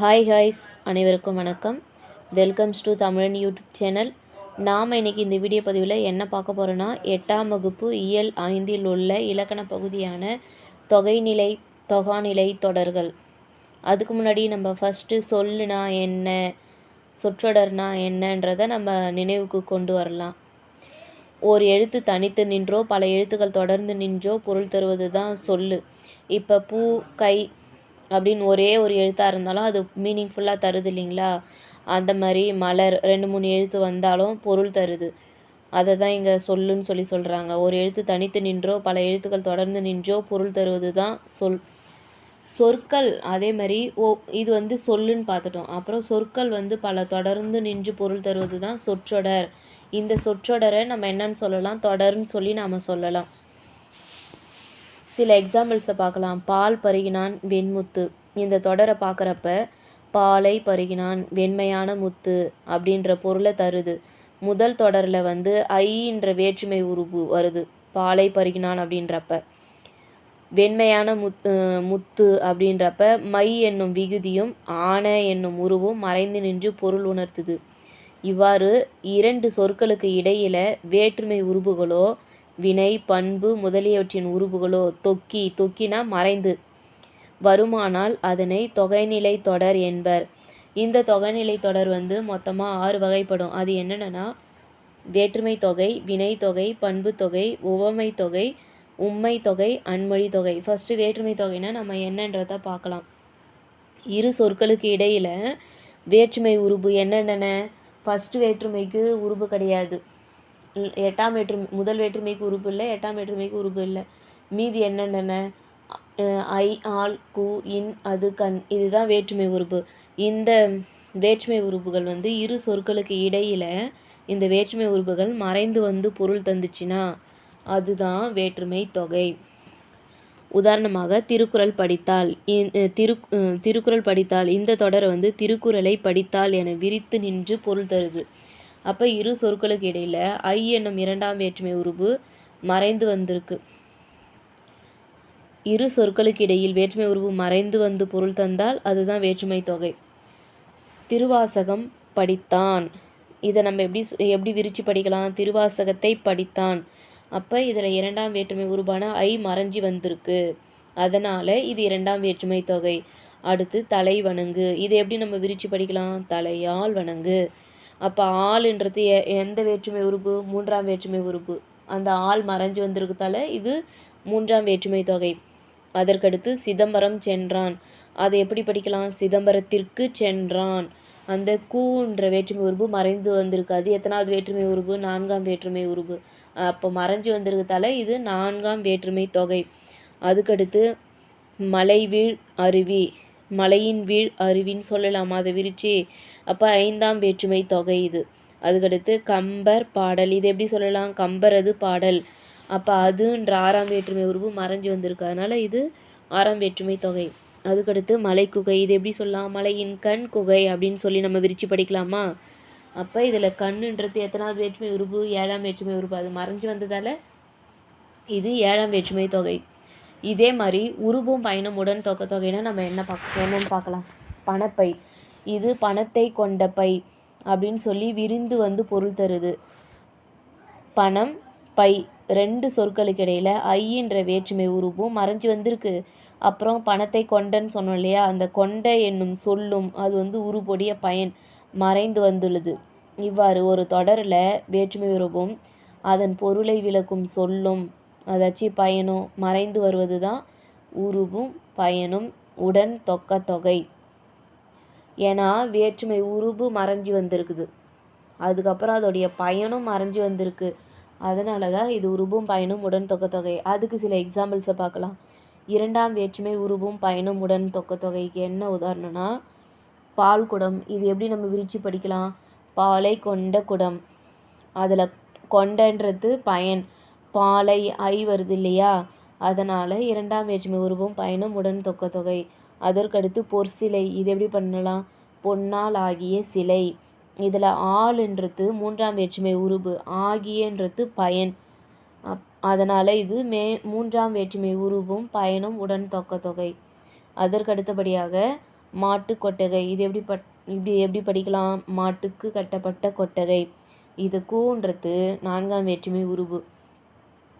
Hi ஹாய்ஸ் அனைவருக்கும் வணக்கம். Welcomes to Tamizhan YouTube channel நாம் இன்றைக்கி இந்த வீடியோ பதிவில் என்ன பார்க்க போகிறோன்னா எட்டாம் வகுப்பு இயல் ஐந்தில் உள்ள இலக்கண பகுதியான தொகைநிலை தொகாநிலை தொடர்கள். அதுக்கு முன்னாடி நம்ம ஃபஸ்ட்டு சொல்லுனா என்ன சொற்றொடர்னா என்னன்றதை நம்ம நினைவுக்கு கொண்டு வரலாம். ஒரு எழுத்து தனித்து நின்றோ பல எழுத்துக்கள் தொடர்ந்து நின்றோ பொருள் தருவது தான் சொல்லு. இப்போ பூ கை அப்படின்னு ஒரே ஒரு எழுத்தாக இருந்தாலும் அது மீனிங்ஃபுல்லாக தருது இல்லைங்களா? அந்த மாதிரி மலர் ரெண்டு மூணு எழுத்து வந்தாலும் பொருள் தருது. அதை தான் இங்கே சொல்லுன்னு சொல்லி சொல்கிறாங்க ஒரு எழுத்து தனித்து நின்றோ பல எழுத்துக்கள் தொடர்ந்து நின்றோ பொருள் தருவது தான் சொல். சொற்கள் அதே மாதிரி ஓ இது வந்து சொல்லுன்னு பார்த்துட்டோம். அப்புறம் சொற்கள் வந்து பல தொடர்ந்து நின்று பொருள் தருவது தான் சொற்றொடர். இந்த சொற்றொடரை நம்ம என்னன்னு சொல்லலாம்? தொடர்ன்னு சொல்லி நாம் சொல்லலாம். சில எக்ஸாம்பிள்ஸை பார்க்கலாம். பால் பருகினான் வெண்முத்து. இந்த தொடரை பார்க்குறப்ப பாலை பருகினான் வெண்மையான முத்து அப்படின்ற பொருளை தருது. முதல் தொடரில் வந்து ஐன்ற வேற்றுமை உருவு வருது. பாலை பருகினான் அப்படின்றப்ப. வெண்மையான முத் முத்து அப்படின்றப்ப மை என்னும் விகுதியும் ஆன என்னும் உருவும் மறைந்து நின்று பொருள் உணர்த்துது. இவ்வாறு இரண்டு சொற்களுக்கு இடையில வேற்றுமை உருபுகளோ வினை பண்பு முதலியவற்றின் உருபுகளோ தொக்கி தொக்கினா மறைந்து வருமானால் அதனை தொகைநிலை தொடர் என்பர். இந்த தொகைநிலை தொடர் வந்து மொத்தமாக ஆறு வகைப்படும். அது என்னென்னா வேற்றுமை தொகை வினை தொகை பண்பு தொகை உவமை தொகை உண்மை தொகை அன்மொழி தொகை. ஃபஸ்ட்டு வேற்றுமை தொகைனா நம்ம என்னன்றத பார்க்கலாம். இரு சொற்களுக்கு இடையில் வேற்றுமை உருபு என்னென்ன ஃபஸ்ட்டு வேற்றுமைக்கு உருபு கிடையாது. எட்டாம் வேற்றுமை முதல் வேற்றுமைக்கு உறுப்பு இல்லை எட்டாம் வேற்றுமைக்கு உறுப்பு இல்லை. மீதி என்னென்ன ஐ ஆல் கு இன் அது கண். இதுதான் வேற்றுமை உறுப்பு. இந்த வேற்றுமை உறுப்புகள் வந்து இரு சொற்களுக்கு இடையில் இந்த வேற்றுமை உறுப்புகள் மறைந்து வந்து பொருள் தந்துச்சுன்னா அதுதான் வேற்றுமை தொகை. உதாரணமாக திருக்குறள் படித்தால் திரு திருக்குறள் படித்தால் இந்த தொடரை வந்து திருக்குறளை படித்தால் என விரித்து நின்று பொருள் தருது. அப்போ இரு சொற்களுக்கு இடையில் ஐ என்னும் இரண்டாம் வேற்றுமை உருவு மறைந்து வந்திருக்கு. இரு சொற்களுக்கு இடையில் வேற்றுமை உருவு மறைந்து வந்து பொருள் தந்தால் அதுதான் வேற்றுமை தொகை. திருவாசகம் படித்தான். இதை நம்ம எப்படி எப்படி விரித்து படிக்கலாம்? திருவாசகத்தை படித்தான். அப்போ இதில் இரண்டாம் வேற்றுமை உருவான ஐ மறைஞ்சி வந்திருக்கு. அதனால் இது இரண்டாம் வேற்றுமை தொகை. அடுத்து தலை வணங்கு. இதை எப்படி நம்ம விரித்து படிக்கலாம்? தலையால் வணங்கு. அப்போ ஆள்ன்றது எ எந்த வேற்றுமை உறுப்பு? மூன்றாம் வேற்றுமை உறுப்பு. அந்த ஆள் மறைஞ்சு வந்திருக்கதால இது மூன்றாம் வேற்றுமை தொகை. அதற்கடுத்து சிதம்பரம் சென்றான். அதை எப்படி படிக்கலாம்? சிதம்பரத்திற்கு சென்றான். அந்த கூன்ற வேற்றுமை உருவு மறைந்து வந்திருக்கு. அது எத்தனாவது வேற்றுமை உருவு நான்காம் வேற்றுமை உருவு அப்போ மறைஞ்சு வந்திருக்கதால இது நான்காம் வேற்றுமை தொகை. அதுக்கடுத்து மலைவீழ் அருவி. மலையின் வீழ் அருவின்னு சொல்லலாம்? அதை விரிச்சு. அப்போ ஐந்தாம் வேற்றுமை தொகை இது. அதுக்கடுத்து கம்பர் பாடல். இது எப்படி சொல்லலாம்? கம்பரது பாடல். அப்போ அதுன்ற ஆறாம் வேற்றுமை உருவு மறைஞ்சு வந்திருக்கு. அதனால் இது ஆறாம் வேற்றுமை தொகை. அதுக்கடுத்து மலைக்குகை இது எப்படி சொல்லலாம்? மலையின் கண் குகை அப்படின்னு சொல்லி நம்ம விரித்து படிக்கலாமா? அப்போ இதில் கண்ணுன்றது எத்தனாவது வேற்றுமை உருவு? ஏழாம் வேற்றுமை உருவு. அது மறைஞ்சு வந்ததால் இது ஏழாம் வேற்றுமை தொகை. இதே மாதிரி உருவும் பயணம் உடன் தொகை தொகைனா நம்ம என்ன பார்க்க என்னன்னு பார்க்கலாம். பணப்பை. இது பணத்தை கொண்ட பை அப்படின்னு சொல்லி விரிந்து வந்து பொருள் தருது. பணம் பை ரெண்டு சொற்களுக்கு இடையில் ஐன்ற வேற்றுமை உருவும் மறைஞ்சு வந்திருக்கு. அப்புறம் பணத்தை கொண்டன்னு சொன்னோம் இல்லையா? அந்த கொண்ட என்னும் சொல்லும் அது வந்து உருப்பொடிய பயன் மறைந்து வந்துள்ளது. இவ்வாறு ஒரு தொடரில் வேற்றுமை உருவும் அதன் பொருளை விளக்கும் சொல்லும் அதாச்சு பயனும் மறைந்து வருவது தான் உருவும் பயனும் உடன் தொக்க தொகை. ஏன்னா வேற்றுமை உருவு மறைஞ்சு வந்திருக்குது. அதுக்கப்புறம் அதோடைய பயனும் மறைஞ்சு வந்திருக்கு. அதனால தான் இது உருவும் பயனும் உடன் தொக்க தொகை. அதுக்கு சில எக்ஸாம்பிள்ஸை பார்க்கலாம். இரண்டாம் வேற்றுமை உருவும் பயனும் உடன் தொக்க தொகைக்கு என்ன உதாரணம்னா பால் குடம். இது எப்படி நம்ம விரித்து படிக்கலாம்? பாலை கொண்ட குடம். அதில் கொண்டன்றது பயன். பாலை ஐ வருது இல்லையா அதனால் இரண்டாம் வேற்றுமை உருவும் பயணம் உடன் தொக்க தொகை. அதற்கடுத்து பொற்சிலை இது எப்படி பண்ணலாம்? பொன்னால் ஆகிய சிலை. இதில் ஆளுன்றது மூன்றாம் வேற்றுமை உருவு ஆகியன்றது பயன். அப் அதனால் இது மே மூன்றாம் வேற்றுமை உருவும் பயணம் உடன் தொக்க தொகை. அதற்கடுத்தபடியாக மாட்டு கொட்டகை. இது எப்படி பட் இப்படி எப்படி படிக்கலாம்? மாட்டுக்கு கட்டப்பட்ட கொட்டகை. இது கூன்றது நான்காம் வேற்றுமை உருவு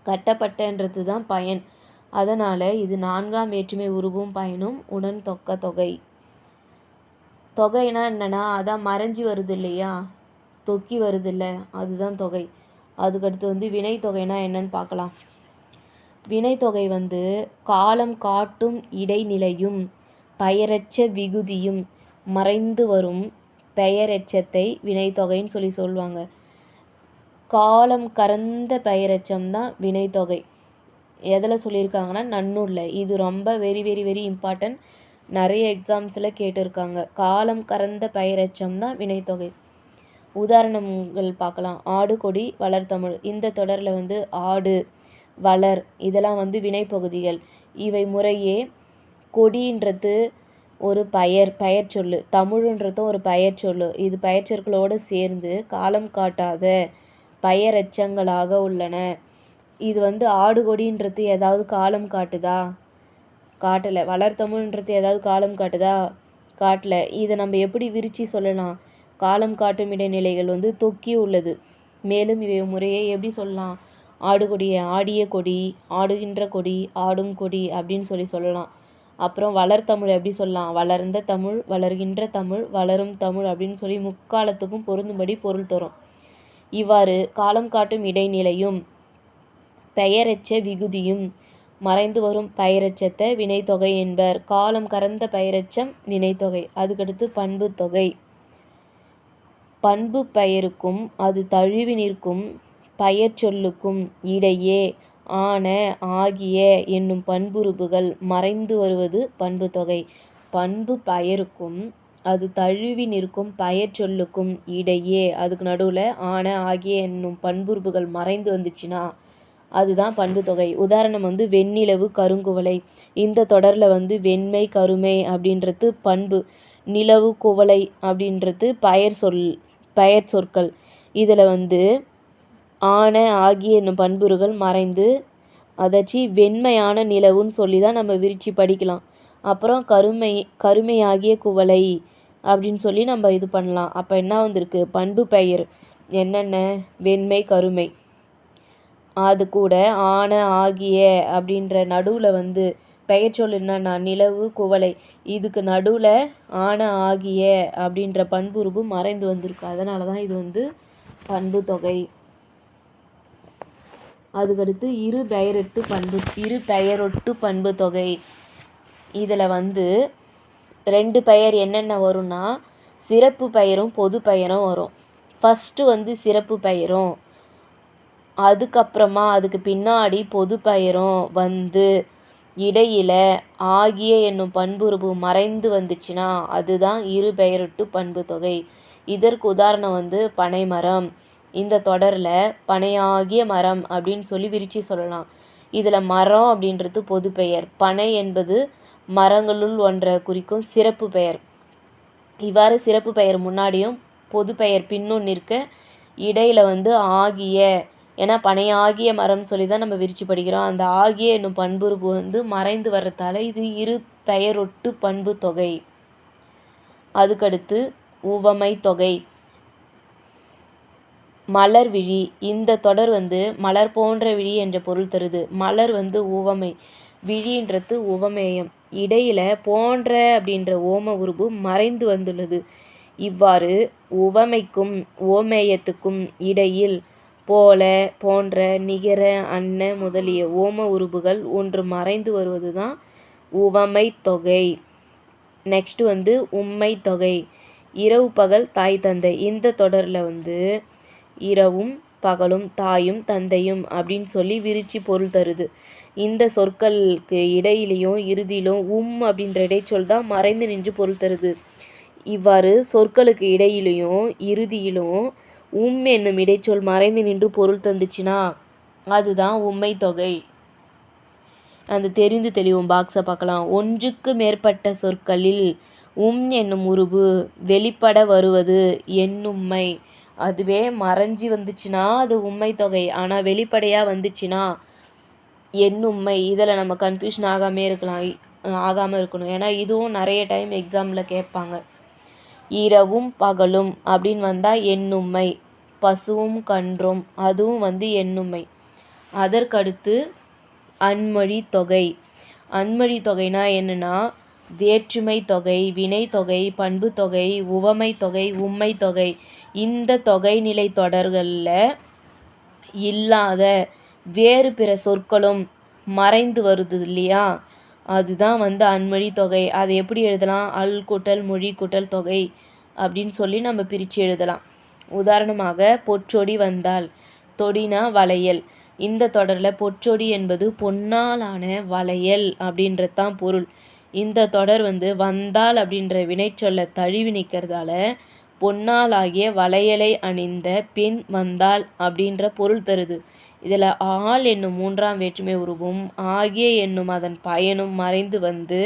கட்டப்பட்டன்றது தான் பயன். அதனால் இது நான்காம் வேற்றுமை உருவும் பயனும் உடன் தொக்க தொகை. தொகைனா என்னென்னா அதான் மறைஞ்சி வருது இல்லையா தொக்கி வருது இல்லை அதுதான் தொகை. அதுக்கடுத்து வந்து வினை தொகைனா என்னன்னு பார்க்கலாம். வினைத்தொகை வந்து காலம் காட்டும் இடைநிலையும் பெயரச்ச விகுதியும் மறைந்து வரும் பெயரெச்சத்தை வினைத்தொகைன்னு சொல்லி சொல்லுவாங்க. காலம் கறந்த பெயரெச்சம் தான் வினைத்தொகை. எதில் சொல்லியிருக்காங்கன்னா நன்னூலில். இது ரொம்ப வெரி வெரி வெரி இம்பார்ட்டன்ட் நிறைய எக்ஸாம்ஸில் கேட்டிருக்காங்க. காலம் கறந்த பெயரெச்சம் தான் வினைத்தொகை. உதாரணங்கள் பார்க்கலாம். ஆடு கொடி வளர்த்தமிழ் இந்த தொடரில் வந்து ஆடு வளர் இதெல்லாம் வந்து வினைப்பகுதிகள். இவை முறையே கொடின்றது ஒரு பெயர் பெயர் சொல்லு. தமிழுன்றதும் ஒரு பெயர் சொல்லு. இது பெயர்ச்சொற்களோடு சேர்ந்து காலம் காட்டாத பெயரெச்சங்களாக உள்ளன. இது வந்து ஆடு கொடின்றது ஏதாவது காலம் காட்டுதா? காட்டலை. வளர்த்தமிழ்ன்றது ஏதாவது காலம் காட்டுதா? காட்டல. இதை நம்ம எப்படி விரித்து சொல்லலாம்? காலம் காட்டும் இடைநிலைகள் வந்து தொக்கி உள்ளது. மேலும் இவை முறையே எப்படி சொல்லலாம்? ஆடு கொடியை ஆடிய கொடி ஆடுகின்ற கொடி ஆடும் கொடி அப்படின்னு சொல்லி சொல்லலாம். அப்புறம் வளர்த்தமிழ் எப்படி சொல்லலாம்? வளர்ந்த தமிழ் வளர்கின்ற தமிழ் வளரும் தமிழ் அப்படின்னு சொல்லி முக்காலத்துக்கும் பொருந்தும்படி பொருள் தரும். இவ்வாறு காலம் காட்டும் இடைநிலையும் பெயரெச்ச விகுதியும் மறைந்து வரும் பயிரச்சத்தை வினைத்தொகை என்பர். காலம் கறந்த பயிரச்சம் வினைத்தொகை. அதுக்கடுத்து பண்பு தொகை. பண்பு பெயருக்கும் அது தழுவி நிற்கும் பெயர் சொல்லுக்கும் இடையே ஆன ஆகிய என்னும் பண்புறுப்புகள் மறைந்து வருவது பண்பு தொகை. பண்பு பெயருக்கும் அது தழுவி நிற்கும் பயர் சொல்லுக்கும் இடையே அதுக்கு நடுவில் ஆன ஆகிய என்னும் பண்புறுப்புகள் மறைந்து வந்துச்சுன்னா அதுதான் பண்பு தொகை. உதாரணம் வந்து வெண்ணிலவு கருங்குவளை. இந்த தொடரில் வந்து வெண்மை கருமை அப்படின்றது பண்பு நிலவு குவளை அப்படின்றது பெயர் சொல் பெயர் சொற்கள். இதில் வந்து ஆன ஆகிய என்னும் பண்புறுகள் மறைந்து அதாச்சு வெண்மையான நிலவுன்னு சொல்லி தான் நம்ம விரித்து படிக்கலாம். அப்புறம் கருமை கருமையாகிய குவளை அப்படின்னு சொல்லி நம்ம இது பண்ணலாம். அப்போ என்ன வந்திருக்கு? பண்பு பெயர். என்னென்ன? வெண்மை கருமை. அது கூட ஆன ஆகிய அப்படின்ற நடுவில் வந்து பெயர்ச்சொல் என்னன்னா நிலவு குவளை. இதுக்கு நடுவில் ஆன ஆகிய அப்படின்ற பண்புருபு மறைந்து வந்திருக்கு. அதனால தான் இது வந்து பண்பு தொகை. அதுக்கடுத்து இரு பெயரொட்டு பண்பு இரு பெயரொட்டு பண்பு தொகை. இதில் வந்து ரெண்டு பெயர் என்னென்ன வரும்னா சிறப்பு பெயரும் பொது பெயரும் வரும். ஃபஸ்ட்டு வந்து சிறப்பு பெயரும் அதுக்கப்புறமா அதுக்கு பின்னாடி பொது பெயரும் வந்து இடையில ஆகிய என்னும் பண்புருபு மறைந்து வந்துச்சுன்னா அதுதான் இரு பெயரொட்டு பண்பு தொகை. இதற்கு உதாரணம் வந்து பனைமரம் இந்த தொடரில் பனையாகிய மரம் அப்படின்னு சொல்லி விரித்து சொல்லலாம். இதில் மரம் அப்படின்றது பொது பெயர். பனை என்பது மரங்களுள் ஒன்றை குறிக்கும் சிறப்பு பெயர். இவ்வாறு சிறப்பு பெயர் முன்னாடியும் பொது பெயர் பின்னும் நிற்க இடையில் வந்து ஆகிய ஏன்னா பனையாகிய மரம் சொல்லி தான் நம்ம விரித்து படிக்கிறோம். அந்த ஆகிய என்னும் பண்புறுப்பு வந்து மறைந்து வர்றதால இது இரு பெயரொட்டு பண்பு தொகை. அதுக்கடுத்து உவமை தொகை. மலர் விழி. இந்த தொடர் வந்து மலர் போன்ற விழி என்ற பொருள் தருது. மலர் வந்து உவமை. விழின்றது உவமேயம். இடையில போன்ற அப்படின்ற ஓம உருபு மறைந்து வந்துள்ளது. இவ்வாறு உவமைக்கும் ஓமேயத்துக்கும் இடையில் போல போன்ற நிகர அன்ன முதலிய ஓம உருபுகள் ஒன்று மறைந்து வருவது தான் உவமை தொகை. நெக்ஸ்ட் வந்து உம்மை தொகை. இரவு பகல் தாய் தந்தை. இந்த தொடரில் வந்து இரவும் பகலும் தாயும் தந்தையும் அப்படின்னு சொல்லி விரிச்சு பொருள் தருது. இந்த சொற்களுக்கு இடையிலையும் இறுதியிலும் உம் அப்படின்ற இடைச்சொல் தான் மறைந்து நின்று பொருள் தருது. இவ்வாறு சொற்களுக்கு இடையிலையும் இறுதியிலும் உம் என்னும் இடைச்சொல் மறைந்து நின்று பொருள் தந்துச்சுன்னா அதுதான் உண்மை தொகை. அந்த தெரிந்து தெளிவும் பாக்ஸை பார்க்கலாம். ஒன்றுக்கு மேற்பட்ட சொற்களில் உம் என்னும் உருவு வெளிப்பட வருவது என்னும்மை. அதுவே மறைஞ்சி வந்துச்சுன்னா அது உண்மை தொகை. ஆனால் வெளிப்படையாக வந்துச்சுன்னா எண்ணும்மை இதில் நம்ம கன்ஃபியூஷன் ஆகாமே இருக்கலாம் ஆகாமல் இருக்கணும். ஏன்னா இதுவும் நிறைய டைம் எக்ஸாமில் கேட்பாங்க. இரவும் பகலும் அப்படின்னு வந்தால் எண்ணுமை பசுவும் கன்றும் அதுவும் வந்து எண்ணுமை அதற்கடுத்து அன்மொழி தொகை. அன்மொழி தொகைனா என்னென்னா வேற்றுமை தொகை வினை தொகை பண்பு தொகை உவமை தொகை உண்மை தொகை. இந்த தொகைநிலை தொடர்களில் இல்லாத வேறு பிற சொற்களும் மறைந்து வருது இல்லையா? அதுதான் வந்து அன்மொழி தொகை. அதை எப்படி எழுதலாம்? அல் கூட்டல் மொழி கூட்டல் தொகை அப்படின்னு சொல்லி நம்ம பிரித்து எழுதலாம். உதாரணமாக பொற்றொடி வந்தால் தொடினா வளையல் இந்த தொடரில் பொற்றொடி என்பது பொன்னாலான வளையல் அப்படின்றது தான் பொருள். இந்த தொடர் வந்து வந்தால் அப்படின்ற வினைச்சொல்லை தழுவி நிற்கிறதால பொன்னாலாகிய வளையலை அணிந்த பெண் வந்தால் அப்படின்ற பொருள் தருது. இதில் ஆள் என்னும் மூன்றாம் வேற்றுமை உருவும் ஆகிய என்னும் அதன் பயனும் மறைந்து வந்து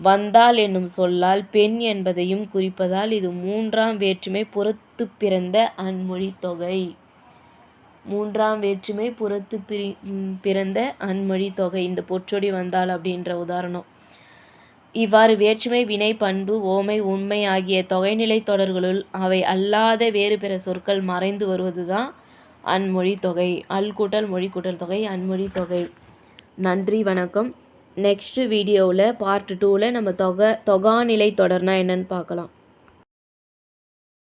வந்தால் என்னும் சொல்லால் பெண் என்பதையும் குறிப்பதால் இது மூன்றாம் வேற்றுமை புறத்து பிறந்த அன்மொழி தொகை. மூன்றாம் வேற்றுமை புறத்து பிரி பிறந்த அன்மொழி தொகை. இந்த பொற்றொடி வந்தால் அப்படின்ற உதாரணம். இவ்வாறு வேற்றுமை வினை பண்பு ஓமை உண்மை ஆகிய தொகைநிலை தொடர்களுள் அவை அல்லாத வேறு பிற சொற்கள் மறைந்து வருவதுதான் அன்மொழி தொகை அல் கூட்டல் மொழி கூட்டல் தொகை அன்மொழி தொகை. நன்றி வணக்கம். நெக்ஸ்ட்டு வீடியோவில் பார்ட் டூவில் நம்ம தொகை தொகாநிலை தொடர்னா என்னன்னு பார்க்கலாம்.